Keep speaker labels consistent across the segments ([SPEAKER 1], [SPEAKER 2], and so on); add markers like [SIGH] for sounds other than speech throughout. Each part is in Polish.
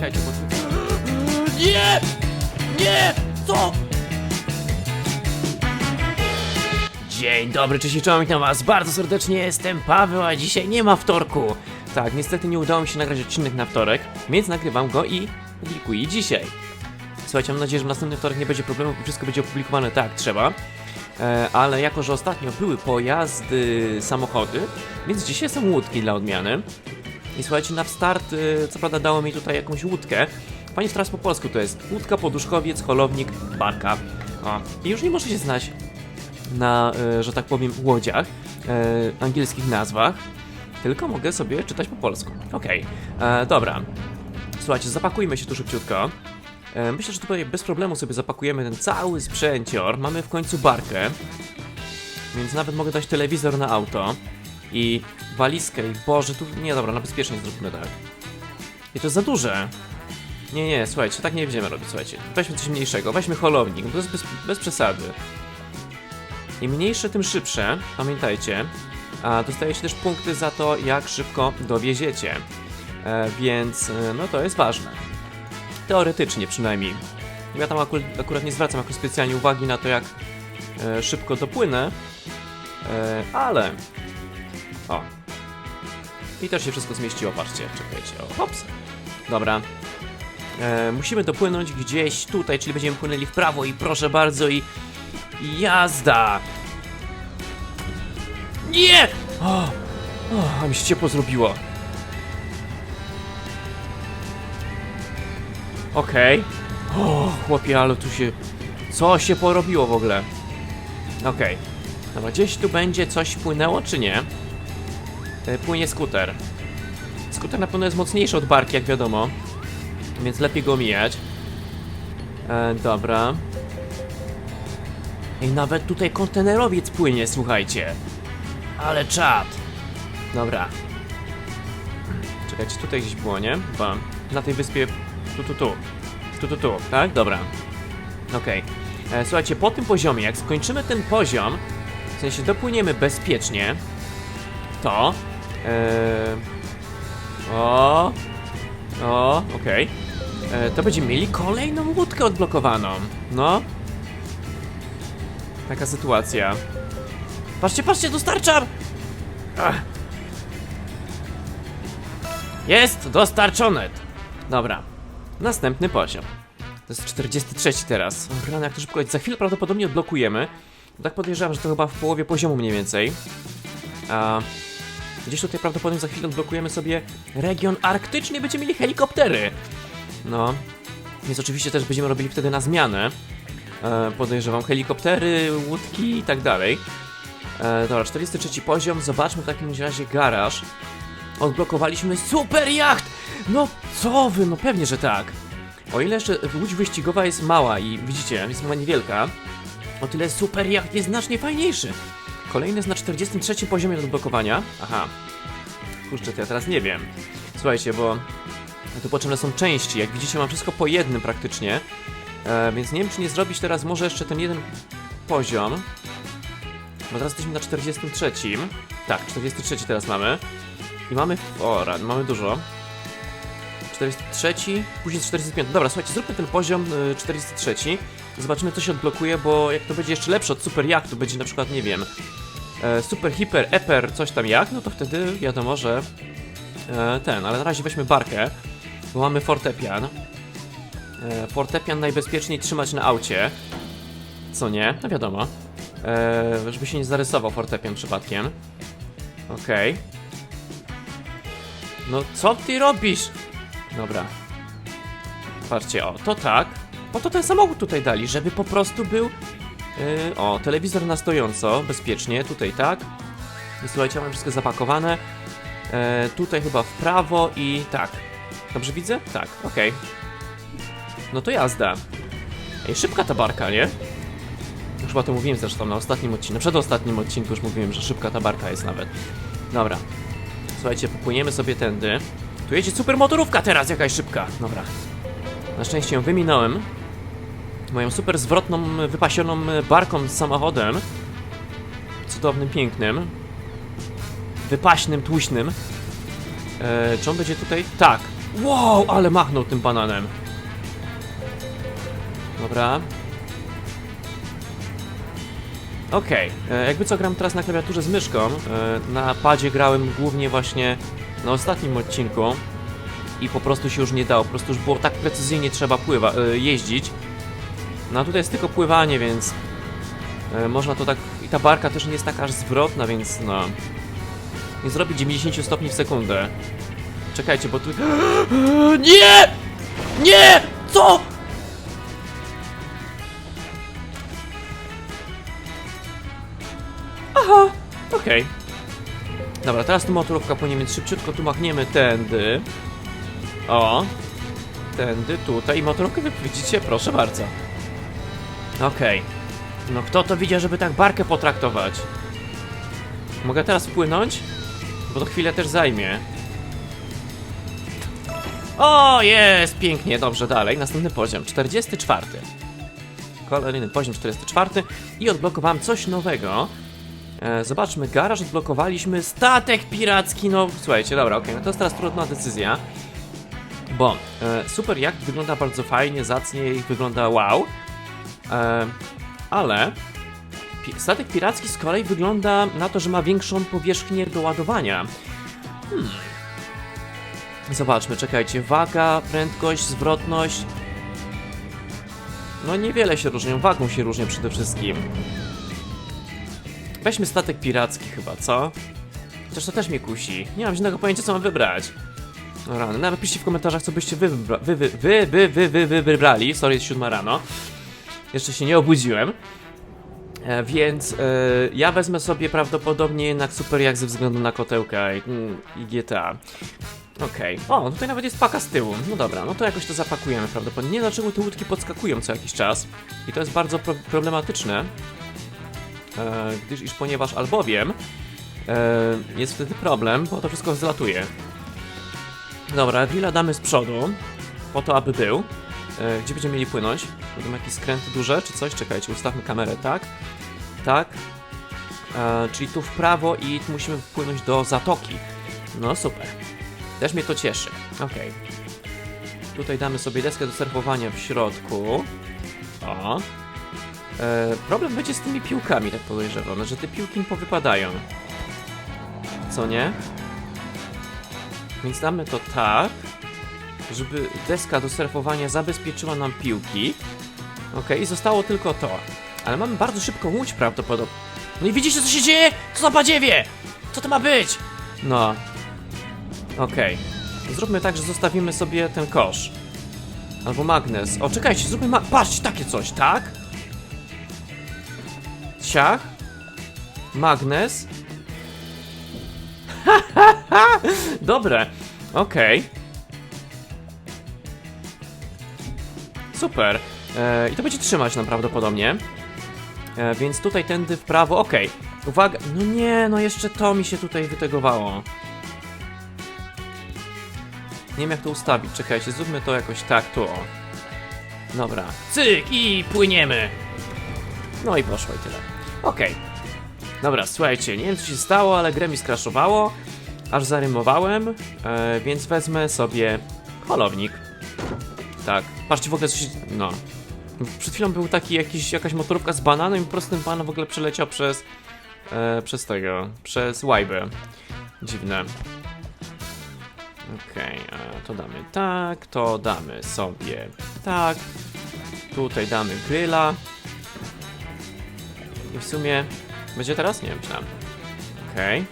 [SPEAKER 1] bo. Nie! Nie! Co? Dzień dobry, cześć i czołem, witam was bardzo serdecznie, jestem Paweł, a dzisiaj nie ma wtorku. Tak, niestety nie udało mi się nagrać odcinek na wtorek, więc nagrywam go i publikuję dzisiaj. Słuchajcie, mam nadzieję, że następny wtorek nie będzie problemu i wszystko będzie opublikowane tak trzeba. E, ale jako, że ostatnio były pojazdy, samochody, więc dzisiaj są łódki dla odmiany. I słuchajcie, na start, y, co prawda dało mi tutaj jakąś łódkę. Pani teraz po polsku to jest łódka, poduszkowiec, holownik, barka. O, i już nie może się znać na, y, że tak powiem, łodziach, y, angielskich nazwach, tylko mogę sobie czytać po polsku. Okej, e, dobra. Słuchajcie, zapakujmy się tu szybciutko. E, Myślę, że tutaj bez problemu sobie zapakujemy ten cały sprzęcior. Mamy w końcu barkę, więc nawet mogę dać telewizor na auto i walizkę i Boże, tu... Nie, dobra, na bezpiecznie zróbmy tak. I to jest za duże. Nie, nie, słuchajcie, tak nie będziemy robić, słuchajcie. Weźmy coś mniejszego, weźmy holownik, bo to jest bez, bez przesady. Im mniejsze, tym szybsze, pamiętajcie. A dostajecie też punkty za to, jak szybko dowieziecie. E, więc, e, no to jest ważne. Teoretycznie przynajmniej. Ja tam akurat, akurat nie zwracam jakoś specjalnie uwagi na to, jak e, szybko dopłynę. E, ale... O. I też się wszystko zmieściło, patrzcie, czekajcie, o, hops. Dobra. E, musimy dopłynąć gdzieś tutaj, czyli będziemy płynęli w prawo i proszę bardzo i... jazda! Nie! O, o, mi się ciepło zrobiło. Okej. O, chłopie, ale tu się... Co się porobiło w ogóle? Okej. Dobra, gdzieś tu będzie coś płynęło, czy nie? E, Płynie skuter. Skuter na pewno jest mocniejszy od barki, jak wiadomo. Więc lepiej go omijać. E, dobra. I nawet tutaj kontenerowiec płynie, słuchajcie. Ale czad. Dobra. Czekajcie, tutaj gdzieś było, nie? Chyba. Na tej wyspie. Tu, tu, tu. Tu, tu, tu. Tak? Dobra. Okej. E, Słuchajcie, po tym poziomie, jak skończymy ten poziom, w sensie dopłyniemy bezpiecznie, to. E, o. O, okej. E, To będziemy mieli kolejną łódkę odblokowaną. No. Taka sytuacja. Patrzcie, patrzcie, dostarczam! Ach. Jest dostarczone! Dobra. Następny poziom. To jest 43 teraz. Rany, jak to szybko. Za chwilę prawdopodobnie odblokujemy. Tak podejrzewam, że to chyba w połowie poziomu mniej więcej. A gdzieś tutaj prawdopodobnie za chwilę odblokujemy sobie region arktyczny i będziemy mieli helikoptery. No. Więc oczywiście też będziemy robili wtedy na zmianę. E, podejrzewam helikoptery, łódki i tak dalej. E, dobra, 43 poziom. Zobaczmy w takim razie garaż. Odblokowaliśmy super jacht! No co wy, no pewnie, że tak. O ile jeszcze łódź wyścigowa jest mała i widzicie, jest mała niewielka, o tyle super jacht jest znacznie fajniejszy. Kolejny jest na 43 poziomie do odblokowania. Aha. Kurczę, to ja teraz nie wiem. Słuchajcie, bo tu potrzebne są części. Jak widzicie, mam wszystko po jednym praktycznie. E, więc nie wiem, czy nie zrobić teraz może jeszcze ten jeden poziom. Bo teraz jesteśmy na 43. Tak, 43 teraz mamy. I mamy. O, mamy dużo. 43, później 45. Dobra, słuchajcie, zróbmy ten poziom y, 43. Zobaczymy, co się odblokuje, bo jak to będzie jeszcze lepsze od super jachtu, będzie na przykład, nie wiem, e, super hiper, eper, coś tam jak, no to wtedy wiadomo, że e, ten, ale na razie weźmy barkę, bo mamy fortepian. E, fortepian najbezpieczniej trzymać na aucie. Co nie? No wiadomo. Żeby się nie zarysował fortepian przypadkiem. Okej. No co ty robisz? Dobra. Patrzcie, o, to tak. Po to ten samochód tutaj dali, żeby po prostu był... Yy, o, telewizor na stojąco, bezpiecznie, tutaj tak. I słuchajcie, mam wszystko zapakowane. E, tutaj chyba w prawo i tak. Dobrze widzę? Tak, okej. No to jazda. Ej, szybka ta barka, nie? Już chyba to mówiłem zresztą na ostatnim odcinku, na przedostatnim odcinku już mówiłem, że szybka ta barka jest nawet. Dobra. Słuchajcie, popłyniemy sobie tędy. Tu jedzie super motorówka teraz, jakaś szybka. Dobra. Na szczęście ją wyminąłem. Moją super zwrotną, wypasioną barką z samochodem. Cudownym, pięknym. Wypaśnym, tłuśnym. E, czy on będzie tutaj? Tak. Wow, ale machnął tym bananem. Dobra. Okej, e, jakby co gram teraz na klawiaturze z myszką. E, na padzie grałem głównie właśnie na ostatnim odcinku i po prostu się już nie dało, po prostu już było tak precyzyjnie trzeba pływa, e, jeździć. No a tutaj jest tylko pływanie, więc e, można to tak... i ta barka też nie jest taka aż zwrotna, więc no... Nie zrobi 90 stopni w sekundę. Czekajcie, bo tu... [GASPS] Nie! Nie! Co? Aha, okej. Dobra, teraz tu motorówka płynie, więc szybciutko tu machniemy tędy. O. Tędy, tutaj. I motorówkę widzicie? Proszę bardzo. Okej. No kto to widział, żeby tak barkę potraktować? Mogę teraz wpłynąć? Bo to chwilę też zajmie. O, jest! Pięknie, dobrze, dalej. Następny poziom, 44. Kolejny poziom 44 i odblokowałem coś nowego. E, zobaczmy, garaż odblokowaliśmy, statek piracki, no słuchajcie, dobra, okej, no to jest teraz trudna decyzja. Bo e, super jacht wygląda bardzo fajnie, zacnie i wygląda wow. E, ale statek piracki z kolei wygląda na to, że ma większą powierzchnię do ładowania. Hmm. Zobaczmy, czekajcie, waga, prędkość, zwrotność. No niewiele się różnią, wagą się różnią przede wszystkim. Weźmy statek piracki chyba, co? Chociaż to też mnie kusi. Nie mam żadnego pojęcia, co mam wybrać. No rany, nawet piszcie w komentarzach, co byście wy, wy, wy, wy, wy, wy, wy, wy wybrali. Sorry, jest siódma rano. Jeszcze się nie obudziłem. E, więc e, ja wezmę sobie prawdopodobnie jednak super jak ze względu na kotełka i, mm, i GTA. Okej. O, tutaj nawet jest paka z tyłu. No dobra, no to jakoś to zapakujemy prawdopodobnie. Nie dlaczego te łódki podskakują co jakiś czas. I to jest bardzo pro problematyczne. E, gdyż iż ponieważ albowiem e, jest wtedy problem, bo to wszystko zlatuje. Dobra, Willa damy z przodu, po to aby był. E, gdzie będziemy mieli płynąć? Będą jakieś skręty duże czy coś? Czekajcie, ustawmy kamerę, tak? Tak. E, czyli tu w prawo i tu musimy wpłynąć do zatoki. No super. Też mnie to cieszy. Okej. Tutaj damy sobie deskę do surfowania w środku. O. E, problem będzie z tymi piłkami, tak podejrzewam, że te piłki im powypadają. Co nie? Więc damy to tak, żeby deska do surfowania zabezpieczyła nam piłki. Ok, zostało tylko to. Ale mamy bardzo szybką łódź prawdopodobnie. No i widzicie co się dzieje? Co za badziewie? Co to ma być? No. Okej. Zróbmy tak, że zostawimy sobie ten kosz. Albo magnes. O, czekajcie, zróbmy ma... Patrzcie, takie coś, tak? Ciach. Magnes. [LAUGHS] Dobre. Okej. Super. E, I to będzie trzymać nam prawdopodobnie. E, więc tutaj tędy w prawo. Okej. Uwaga. No nie, no jeszcze to mi się tutaj wytegowało. Nie wiem jak to ustawić. Czekajcie, zróbmy to jakoś tak, tu o. Dobra. Cyk i płyniemy. No i poszło i tyle. Okej. Dobra, słuchajcie, nie wiem co się stało, ale grę mi skraszowało. Aż zarymowałem, e, więc wezmę sobie holownik. Tak. Patrzcie w ogóle co się... no. Przed chwilą był taki jakiś, jakaś motorówka z bananem i ten banan w ogóle przeleciał przez... E, przez tego, przez łajbę. Dziwne. Okej, a to damy tak, to damy sobie tak. Tutaj damy gryla. I w sumie będzie teraz? Nie myślałem. Okej.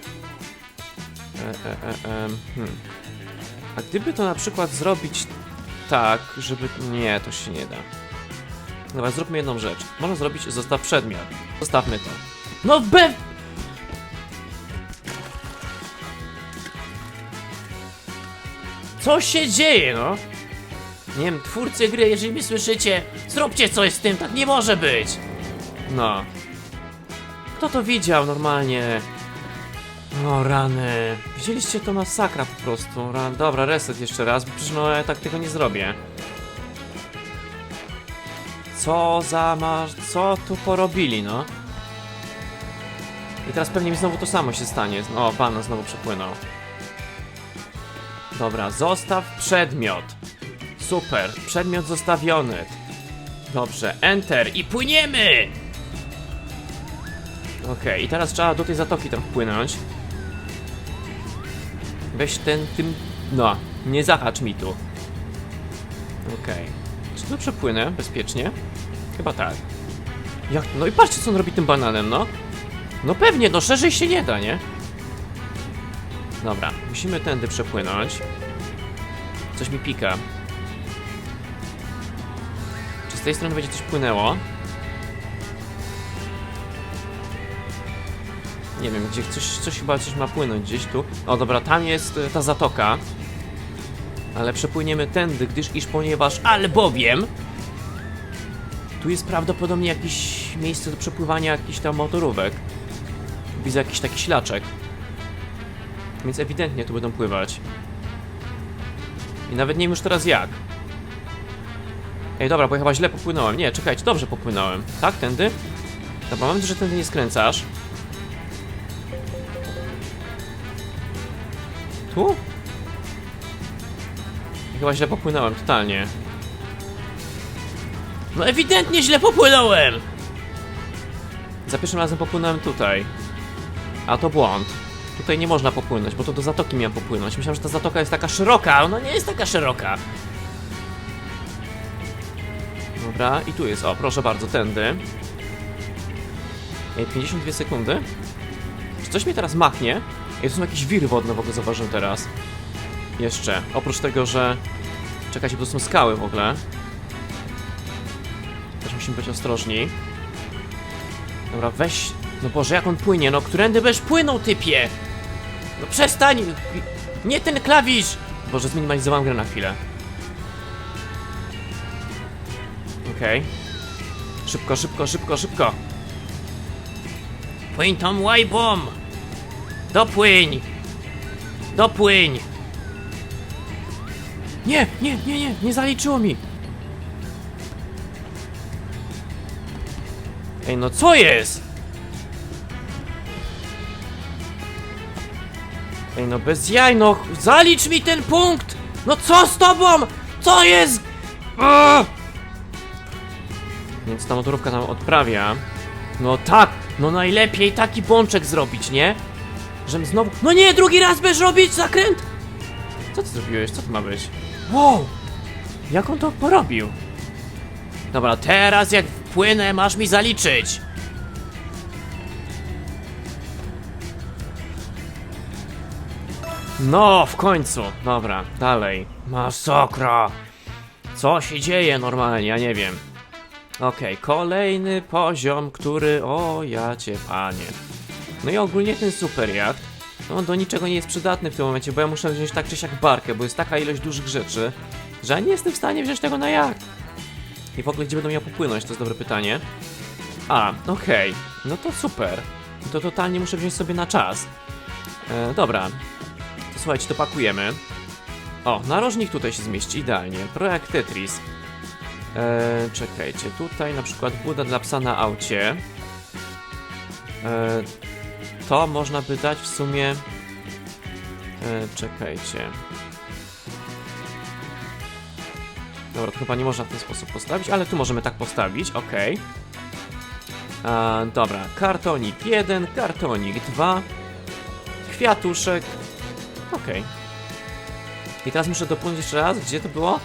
[SPEAKER 1] E, e, e, e, hmm. A gdyby to na przykład zrobić tak, żeby... Nie, to się nie da. Dobra, zróbmy jedną rzecz. Można zrobić zostaw przedmiot. Zostawmy to. No be... Co się dzieje, no? Nie wiem, twórcy gry, jeżeli mnie słyszycie, zróbcie coś z tym, tak nie może być. No. Kto to widział normalnie? O rany. Widzieliście to masakra po prostu. Dobra, reset jeszcze raz, bo przecież no ja tak tego nie zrobię. Co za masz... Co tu porobili, no? I teraz pewnie mi znowu to samo się stanie. O, pan znowu przepłynął. Dobra, zostaw przedmiot. Super, przedmiot zostawiony. Dobrze, enter i płyniemy! Okej, i teraz trzeba do tej zatoki tam wpłynąć. Weź ten, tym... No, nie zahacz mi tu. Okej. Czy tu przepłynę bezpiecznie? Chyba tak. Jak? No i patrzcie, co on robi tym bananem, no. No pewnie, no szerzej się nie da, nie? Dobra, musimy tędy przepłynąć. Coś mi pika. Czy z tej strony będzie coś płynęło? Nie wiem, gdzie coś, coś chyba coś ma płynąć gdzieś tu. O dobra, tam jest e, ta zatoka. Ale przepłyniemy tędy, gdyż iż ponieważ albowiem tu jest prawdopodobnie jakieś miejsce do przepływania jakichś tam motorówek. Widzę jakiś taki ślaczek. Więc ewidentnie tu będą pływać. I nawet nie wiem już teraz jak. Ej, dobra, bo ja chyba źle popłynąłem. Nie, czekajcie, dobrze popłynąłem. Tak, tędy? Dobra, mam nadzieję, że tędy nie skręcasz. Tu? Chyba źle popłynąłem, totalnie. No ewidentnie źle popłynąłem! Za pierwszym razem popłynąłem tutaj. A to błąd. Tutaj nie można popłynąć, bo to do zatoki miałem popłynąć. Myślałem, że ta zatoka jest taka szeroka, a ona nie jest taka szeroka. Dobra, i tu jest, o, proszę bardzo, tędy. Ej, 52 sekundy. Czy coś mnie teraz machnie? Ej, to są jakieś wiry wodne w ogóle, zauważyłem teraz. Jeszcze, oprócz tego, że... Czekajcie, bo to są skały w ogóle. Też musimy być ostrożni. Dobra, weź... No Boże, jak on płynie, no którędy będziesz płynął, typie? No przestań! Nie ten klawisz! Boże, zminimalizowałem grę na chwilę. Okej. Szybko, szybko, szybko, szybko! Płyń tą łajbą! Dopłyń! Dopłyń! Nie, nie, nie, nie, nie zaliczyło mi! Ej, no co jest? Ej, no bez jaj, no zalicz mi ten punkt! No co z tobą? Co jest? Więc ta motorówka tam odprawia. No tak, no najlepiej taki bączek zrobić, nie? Żem znowu... No nie, drugi raz będziesz robić zakręt! Co ty zrobiłeś? Co to ma być? Wow! Jak on to porobił? Dobra, teraz jak wpłynę, masz mi zaliczyć! No, w końcu. Dobra, dalej. Masakra. Co się dzieje normalnie? Ja nie wiem. Okej, kolejny poziom, który... O, ja cię panie. No i ogólnie ten super jacht, no on do niczego nie jest przydatny w tym momencie, bo ja muszę wziąć tak czy siak barkę, bo jest taka ilość dużych rzeczy, że ja nie jestem w stanie wziąć tego na jacht. I w ogóle gdzie będę miał popłynąć, to jest dobre pytanie. A, okej, no to super. To totalnie muszę wziąć sobie na czas. E, dobra, to słuchajcie, to pakujemy. O, narożnik tutaj się zmieści idealnie. Projekt Tetris. E, czekajcie, tutaj na przykład buda dla psa na aucie. E, to można by dać w sumie. E, czekajcie. Dobra, to chyba nie można w ten sposób postawić, ale tu możemy tak postawić, ok. E, dobra, kartonik 1, kartonik 2, kwiatuszek, ok. I teraz muszę dopłynąć jeszcze raz, gdzie to było?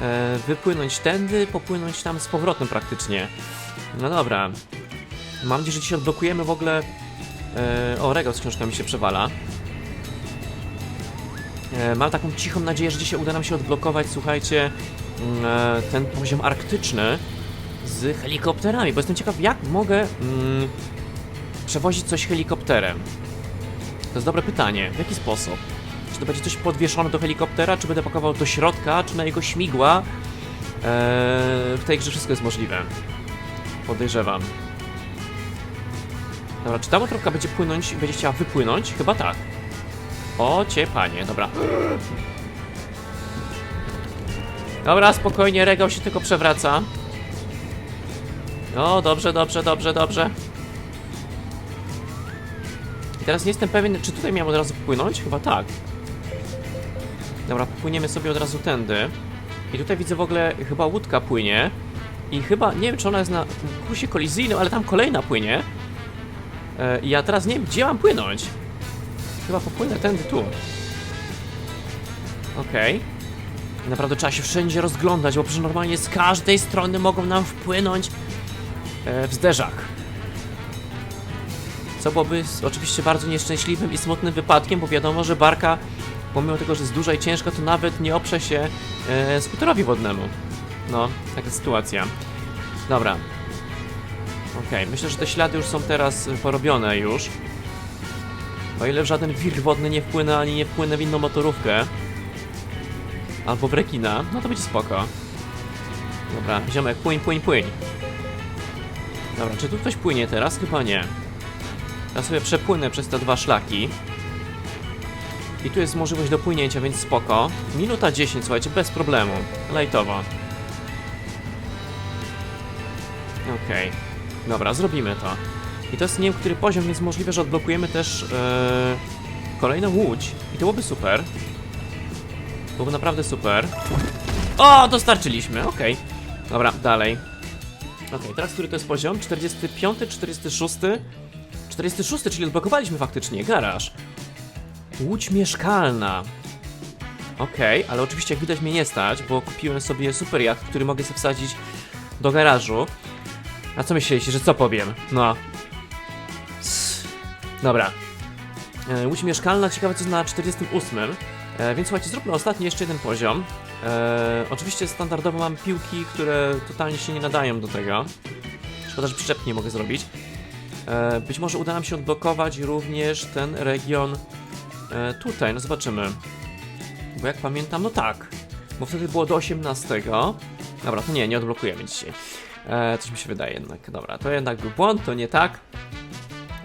[SPEAKER 1] E, wypłynąć tędy, popłynąć tam z powrotem praktycznie. No dobra. Mam nadzieję, że dzisiaj odblokujemy w ogóle... E, o, regał z książkami się przewala. E, mam taką cichą nadzieję, że dzisiaj uda nam się odblokować, słuchajcie, e, ten poziom arktyczny z helikopterami, bo jestem ciekaw, jak mogę mm, przewozić coś helikopterem. To jest dobre pytanie. W jaki sposób? Czy to będzie coś podwieszone do helikoptera, czy będę pakował do środka, czy na jego śmigła? Eee, w tej grze wszystko jest możliwe. Podejrzewam. Dobra, czy ta motorka będzie płynąć będzie chciała wypłynąć? Chyba tak. O, cie panie, dobra. Dobra, spokojnie, regał się tylko przewraca. No, dobrze, dobrze, dobrze, dobrze. I teraz nie jestem pewien, czy tutaj miałem od razu płynąć? Chyba tak. Dobra, popłyniemy sobie od razu tędy. I tutaj widzę w ogóle, chyba łódka płynie. I chyba, nie wiem czy ona jest na kursie kolizyjnym, ale tam kolejna płynie. E, I ja teraz nie wiem, gdzie mam płynąć. Chyba popłynę tędy tu. Okej. Naprawdę trzeba się wszędzie rozglądać, bo przecież normalnie z każdej strony mogą nam wpłynąć e, w zderzak. Co byłoby oczywiście bardzo nieszczęśliwym i smutnym wypadkiem, bo wiadomo, że barka, pomimo tego, że jest duża i ciężka, to nawet nie oprze się e, skuterowi wodnemu. No, taka sytuacja. Dobra. Okej, myślę, że te ślady już są teraz e, porobione już. O ile żaden wir wodny nie wpłynę, ani nie wpłynę w inną motorówkę. Albo w rekina, no to będzie spoko. Dobra, ziomek, płyń, płyń, płyń. Dobra, czy tu ktoś płynie teraz? Chyba nie. Ja sobie przepłynę przez te dwa szlaki. I tu jest możliwość do płynięcia, więc spoko. Minuta 10, słuchajcie, bez problemu. Lajtowo. Okej. Dobra, zrobimy to. I to jest nie wiem, który poziom, więc możliwe, że odblokujemy też e, kolejną łódź. I to byłoby super. Byłoby naprawdę super. O, dostarczyliśmy, okej. Dobra, dalej. Okej, teraz który to jest poziom? 45, 46? 46, czyli odblokowaliśmy faktycznie garaż. Łódź mieszkalna. Okej, ale oczywiście jak widać mnie nie stać, bo kupiłem sobie super jacht, który mogę sobie wsadzić do garażu. A co myśleliście, że co powiem? No. Dobra. E, łódź mieszkalna, ciekawe co jest na 48. E, więc słuchajcie, zróbmy ostatni jeszcze jeden poziom. E, oczywiście standardowo mam piłki, które totalnie się nie nadają do tego. Szkoda, że przyczepki nie mogę zrobić. E, być może uda nam się odblokować również ten region e, tutaj, no zobaczymy. Bo jak pamiętam, no tak. Bo wtedy było do 18. Dobra, to nie, nie odblokujemy dzisiaj. E, coś mi się wydaje jednak. Dobra, to jednak był błąd, to nie tak.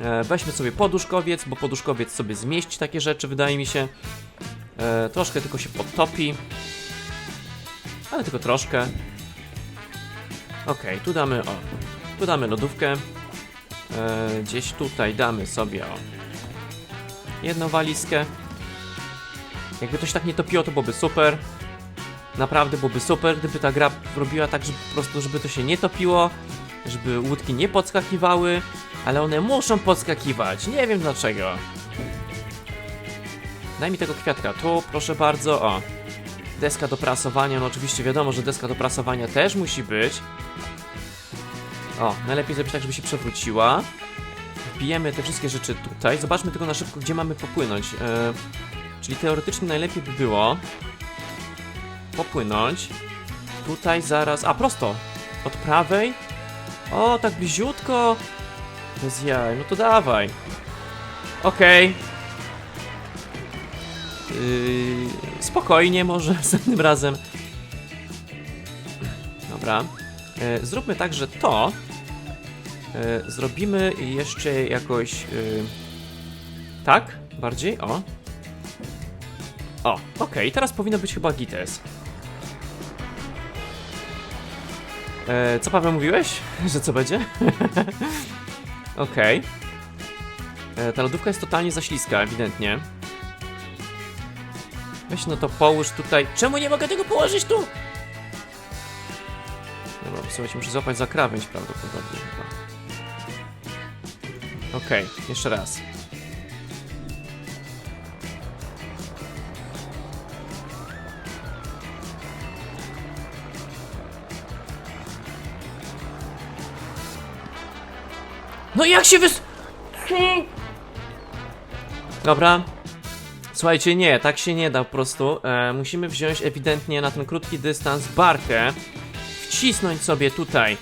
[SPEAKER 1] E, weźmy sobie poduszkowiec, bo poduszkowiec sobie zmieści takie rzeczy, wydaje mi się. E, troszkę tylko się podtopi. Ale tylko troszkę. Okej, tu damy, o. Tu damy lodówkę. E, gdzieś tutaj damy sobie, o. Jedną walizkę. Jakby to się tak nie topiło, to byłoby super. Naprawdę byłoby super, gdyby ta gra robiła tak, żeby po prostu, żeby to się nie topiło, żeby łódki nie podskakiwały, ale one muszą podskakiwać. Nie wiem dlaczego. Daj mi tego kwiatka. Tu, proszę bardzo, o. Deska do prasowania, no oczywiście wiadomo, że deska do prasowania też musi być. O, najlepiej zrobić tak, żeby się przewróciła. Wbijemy te wszystkie rzeczy tutaj. Zobaczmy tylko na szybko, gdzie mamy popłynąć. E, czyli teoretycznie najlepiej by było popłynąć. Tutaj zaraz. A prosto! Od prawej. O, tak bliziutko. Bez jaj, no to dawaj. Okej. Yy, spokojnie, może [LAUGHS] następnym razem. Dobra. E, zróbmy tak, że to e, zrobimy jeszcze jakoś. e, tak? Bardziej? O. O, okej, teraz powinno być chyba gites. E, co Paweł mówiłeś? [LAUGHS] Że co będzie? [LAUGHS] Okej. E, Ta lodówka jest totalnie za śliska, ewidentnie. Weź no to połóż tutaj. Czemu nie mogę tego położyć tu? Dobra, słuchajcie, muszę złapać za krawędź prawdopodobnie chyba. Okej, jeszcze raz. No jak się wys... Dobra. Słuchajcie, nie, tak się nie da po prostu. E, musimy wziąć ewidentnie na ten krótki dystans barkę, wcisnąć sobie tutaj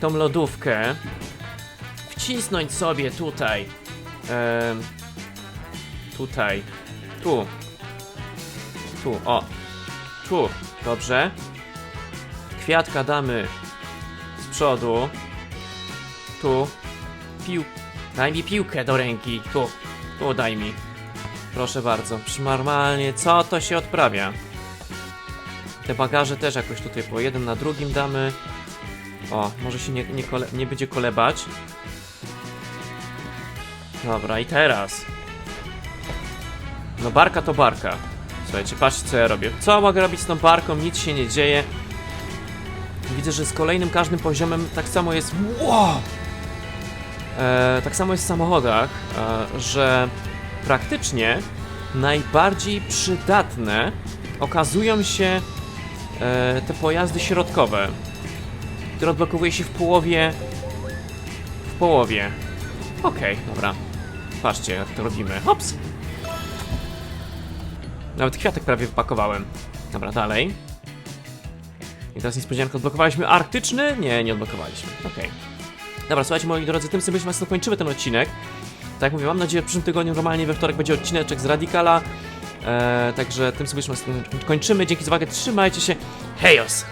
[SPEAKER 1] tą lodówkę, wcisnąć sobie tutaj, e, tutaj, tu, tu, o, tu, dobrze. Kwiatka damy z przodu, tu, pił, daj mi piłkę do ręki, tu, tu daj mi. Proszę bardzo, normalnie, co to się odprawia? Te bagaże też jakoś tutaj po jeden na drugim damy. O, może się nie, nie, kole, nie będzie kolebać. Dobra, i teraz. No barka to barka. Słuchajcie, patrzcie co ja robię. Co mogę robić z tą parką? Nic się nie dzieje. Widzę, że z kolejnym każdym poziomem tak samo jest. Wow! E, tak samo jest w samochodach, e, że praktycznie najbardziej przydatne okazują się e, te pojazdy środkowe, które odblokowuje się w połowie. W połowie. Okej, dobra. Patrzcie, jak to robimy. Hops! Nawet kwiatek prawie wypakowałem. Dobra, dalej. I teraz niespodzianka, odblokowaliśmy arktyczny? Nie, nie odblokowaliśmy. Okej. Dobra, słuchajcie moi drodzy, tym sobie właśnie kończymy ten odcinek. Tak jak mówię, mam nadzieję, że w przyszłym tygodniu normalnie we wtorek będzie odcineczek z Radikala. Eee, także tym sobie kończymy. Dzięki za uwagę, trzymajcie się. Hejos!